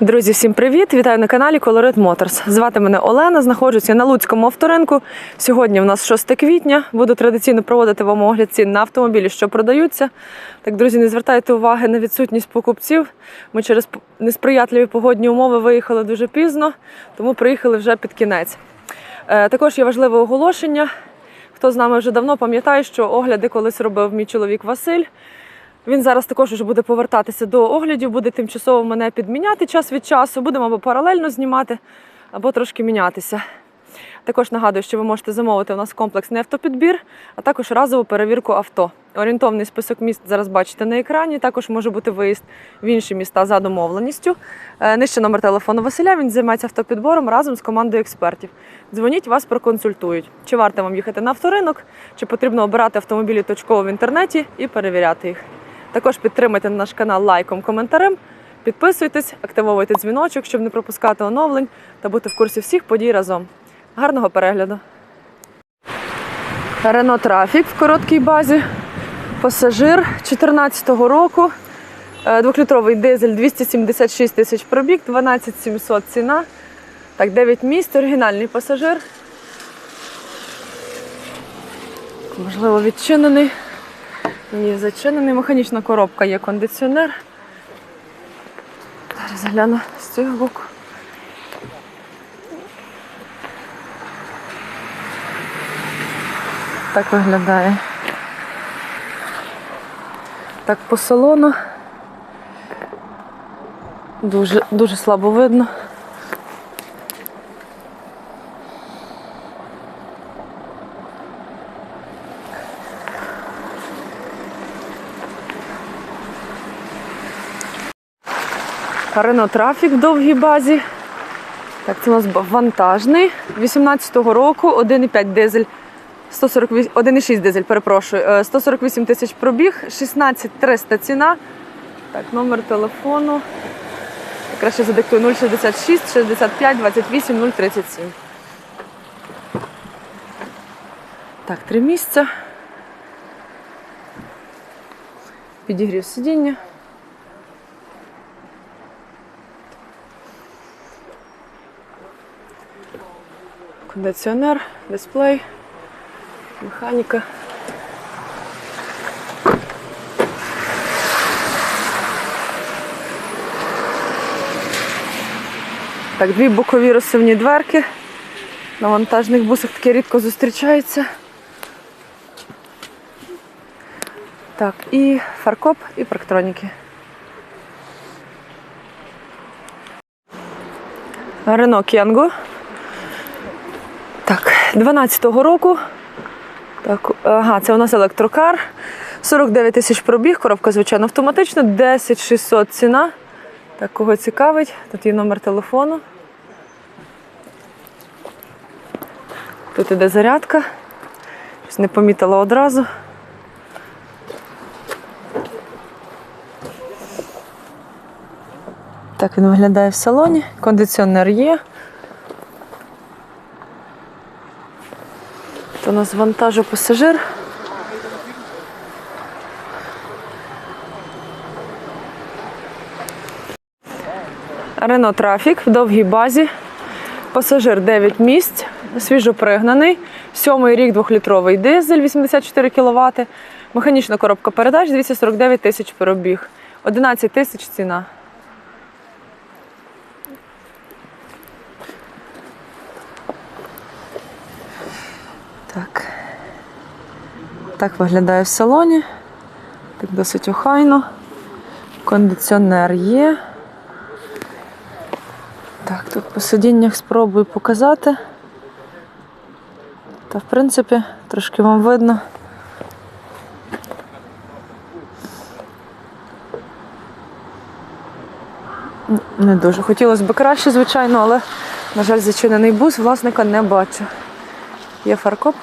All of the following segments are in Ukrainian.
Друзі, всім привіт! Вітаю на каналі Colorit Motors. Звати мене Олена. Знаходжуся на Луцькому авторинку. Сьогодні в нас 6 квітня. Буду традиційно проводити вам огляд цін на автомобілі, що продаються. Так, друзі, не звертайте уваги на відсутність покупців. Ми через несприятливі погодні умови виїхали дуже пізно, тому приїхали вже під кінець. Е, Також є важливе оголошення. Хто з нами вже давно пам'ятає, що огляди колись робив мій чоловік Василь. Він зараз також вже буде повертатися до оглядів, буде тимчасово мене підміняти час від часу. Будемо або паралельно знімати, або трошки мінятися. Також нагадую, що ви можете замовити у нас комплексний автопідбір, а також разову перевірку авто. Орієнтовний список міст зараз бачите на екрані. Також може бути виїзд в інші міста за домовленістю. Е, Нижче номер телефону Василя. Він займається автопідбором разом з командою експертів. Дзвоніть, вас проконсультують. Чи варто вам їхати на авторинок, чи потрібно обирати автомобілі точково в інтернеті і перевіряти їх. Також підтримайте наш канал лайком, коментарем. Підписуйтесь, активовуйте дзвіночок, щоб не пропускати оновлень та бути в курсі всіх подій разом. Гарного перегляду. Рено Трафік в короткій базі. Пасажир 2014 року. Е, Двохлітровий дизель 276 тисяч пробіг, 12 700 ціна. Так, 9 місць, оригінальний пасажир. Можливо, відчинений. Ні, зачинений. Механічна коробка є кондиціонер. Зараз гляну з цього боку. Так виглядає. Так по салону. Дуже, дуже слабо видно. Рено Трафік в довгій базі. Так, це у нас вантажний 18-го року, 1,5 дизель, 148, 1,6 дизель, перепрошую, е, 148 тисяч пробіг, 16 300 ціна. Так, номер телефону. Краще задиктую 066 65 28 037. Так, три місця. Підігрів сидіння. Кондиціонер, дисплей, механіка. Так, дві бокові розсувні дверки. На вантажних бусах таке рідко зустрічаються. Так, і фаркоп, і парктроніки. Рено Кенго. Так, 12-го року. Так, ага, це у нас електрокар. 49 тисяч пробіг, коробка, звичайно, автоматична, 10 600 ціна. Так, кого цікавить, тут є номер телефону. Тут іде зарядка. Щось не помітила одразу. Так він виглядає в салоні. Кондиціонер є. У нас вантажу пасажир. Рено Трафік в довгій базі. Пасажир 9 місць, свіжопригнаний. Сьомий рік двохлітровий дизель 84 кВт. Механічна коробка передач 249 тисяч пробіг. 11 тисяч ціна. Так виглядає в салоні. Так досить охайно. Кондиціонер є. Так, тут по сидіннях спробую показати. Та, в принципі, трошки вам видно. Не дуже. Хотілося б краще, звичайно, але, на жаль, зачинений бус, власника не бачу. Є фаркоп.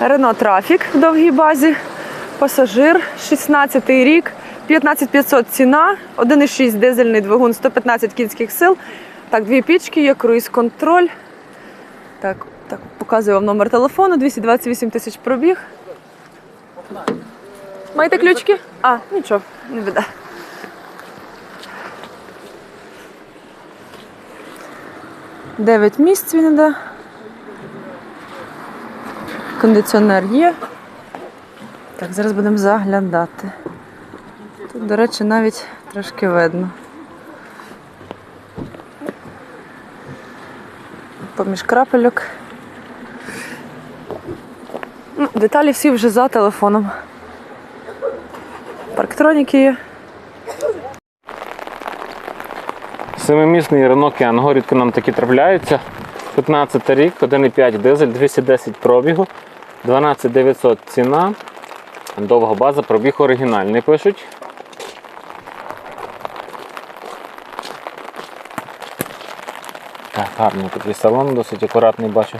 Рено Трафік в довгій базі. Пасажир 16 й рік, 15500 ціна, 1,6 дизельний двигун, 115 кінських сил. Так, дві пічки, є круїз-контроль. Так, так, показую вам номер телефону, 228 тисяч пробіг. Маєте ключки? А, нічого, не біда. Дев'ять місць він іде. Кондиціонер є. Так, зараз будемо заглядати. Тут, до речі, навіть трошки видно. Поміж крапельок. Ну, деталі всі вже за телефоном. Парктроніки є. Семимісний Renault Кенго, рідко нам такі трапляються. 15 рік, 1,5 дизель, 210 пробігу, 12900 ціна. Довга база, пробіг оригінальний пишуть. Так, гарний такий салон, досить акуратний бачу.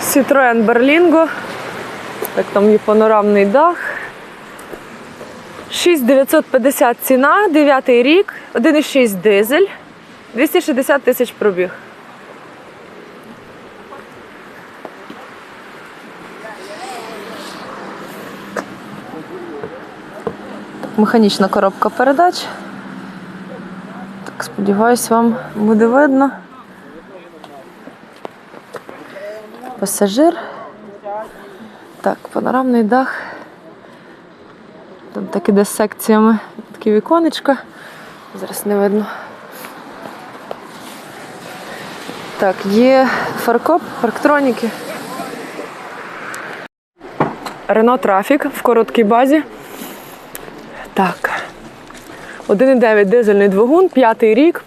Citroen Berlingo. Так, там є панорамний дах. 6950 ціна, 9 рік, 1,6 дизель, 260 тисяч пробіг. Механічна коробка передач. Так, сподіваюсь, вам буде видно. Пасажир. Так, панорамний дах. Там так іде з секціями такі віконечка. Зараз не видно. Так, є фаркоп, парктроніки. Рено Трафік в короткій базі. Так. 1,9 дизельний двигун, п'ятий рік.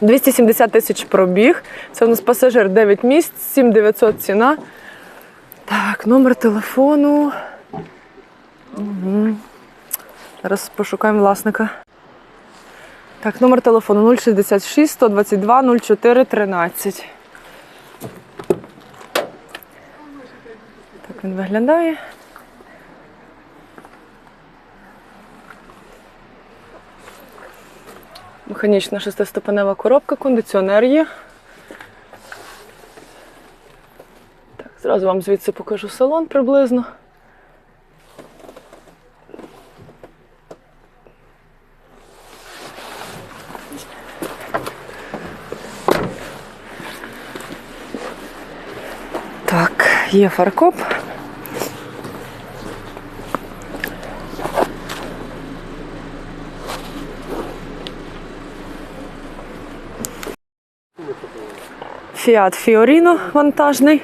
270 тисяч пробіг. Це у нас пасажир 9 місць, 7900 ціна. Так, номер телефону. Угу. Зараз пошукаємо власника. Так, номер телефону 066 122 04 13. Так він виглядає. Механічна шестиступенева коробка, кондиціонер є. Зразу вам звідси покажу салон приблизно. Так, є фаркоп. Фіат Фіоріно вантажний.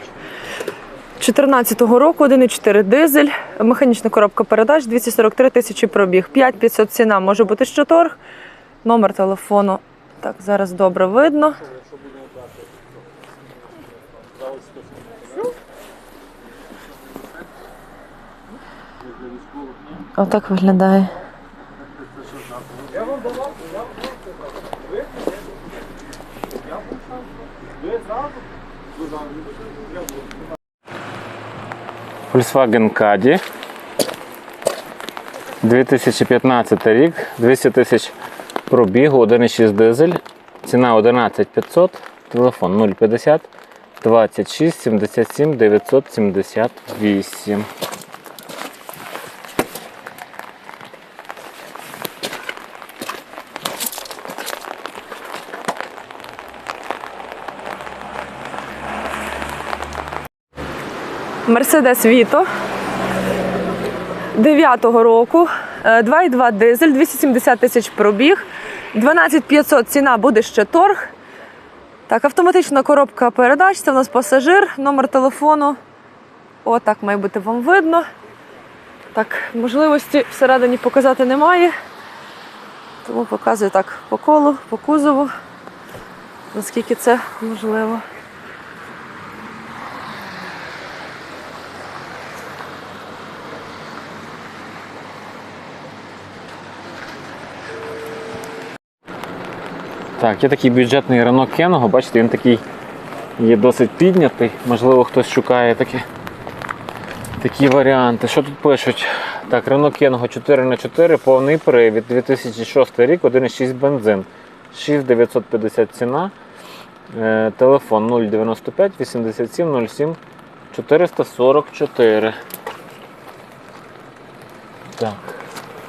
14-го року 1,4 дизель, механічна коробка передач, 243 тисячі пробіг. 5500 ціна може бути що торг. Номер телефону. Так, зараз добре видно. Отак виглядає. Volkswagen Caddy. 2015 рік, 200 тисяч пробігу, 1,6 дизель, ціна 11500, телефон 050 26 77 978. Мерседес Віто 9-го року. е, 2,2 дизель, 270 тисяч пробіг. 12500 ціна буде ще торг. Так, автоматична коробка передач. Це у нас пасажир, номер телефону. О, так має бути вам видно. Так, можливості всередині показати немає. Тому показую так по колу, по кузову, наскільки це можливо. Так, є такий бюджетний Renault Кенго, бачите, він такий є досить піднятий. Можливо, хтось шукає такі, такі варіанти. Що тут пишуть? Так, Renault Kangoo 4х4, повний привід, 2006 рік, 1,6 бензин. 6950 ціна. Е, Телефон 095 87 07 444. Так.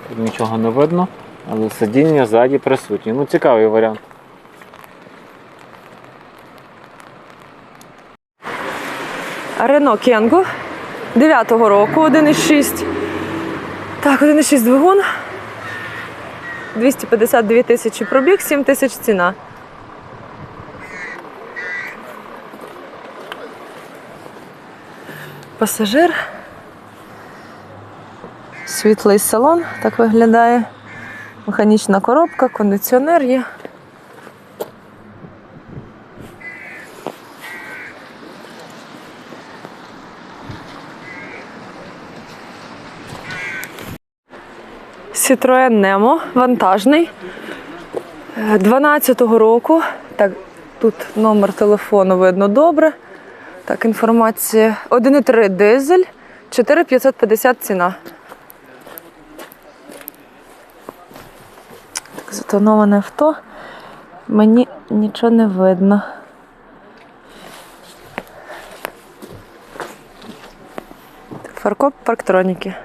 Тут нічого не видно, але сидіння ззаді присутні. Ну, цікавий варіант. Рено Кенго 9-го року, 1,6. Так, 1,6 двигун. 252 тисячі пробіг, 7 тисяч ціна. Пасажир. Світлий салон так виглядає. Механічна коробка, кондиціонер є. Citroen Nemo вантажний. Е, 12-го року. Так, тут номер телефону видно добре. Так, інформація. 1,3 дизель, 4550 ціна. Так, затоноване авто. Мені нічого не видно. Фаркоп парктроніки.